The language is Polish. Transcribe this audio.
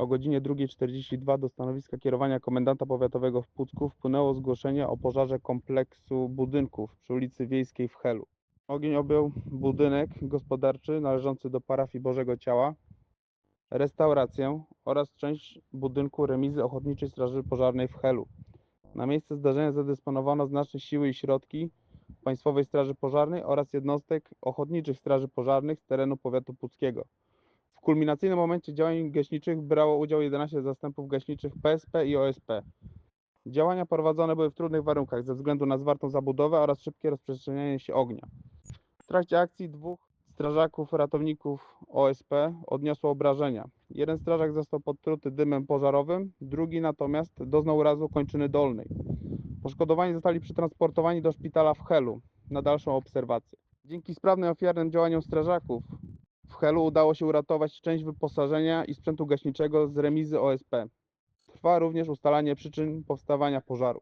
o godzinie 2.42 do stanowiska kierowania komendanta powiatowego w Pucku wpłynęło zgłoszenie o pożarze kompleksu budynków przy ulicy Wiejskiej w Helu. Ogień objął budynek gospodarczy należący do parafii Bożego Ciała, restaurację oraz część budynku remizy Ochotniczej Straży Pożarnej w Helu. Na miejsce zdarzenia zadysponowano znaczne siły i środki Państwowej Straży Pożarnej oraz jednostek ochotniczych straży pożarnych z terenu powiatu puckiego. W kulminacyjnym momencie działań gaśniczych brało udział 11 zastępów gaśniczych PSP i OSP. Działania prowadzone były w trudnych warunkach ze względu na zwartą zabudowę oraz szybkie rozprzestrzenianie się ognia. W trakcie akcji dwóch strażaków ratowników OSP odniosło obrażenia. Jeden strażak został podtruty dymem pożarowym, drugi natomiast doznał urazu kończyny dolnej. Poszkodowani zostali przetransportowani do szpitala w Helu na dalszą obserwację. Dzięki sprawnym ofiarnym działaniom strażaków Helu udało się uratować część wyposażenia i sprzętu gaśniczego z remizy OSP. Trwa również ustalanie przyczyn powstawania pożaru.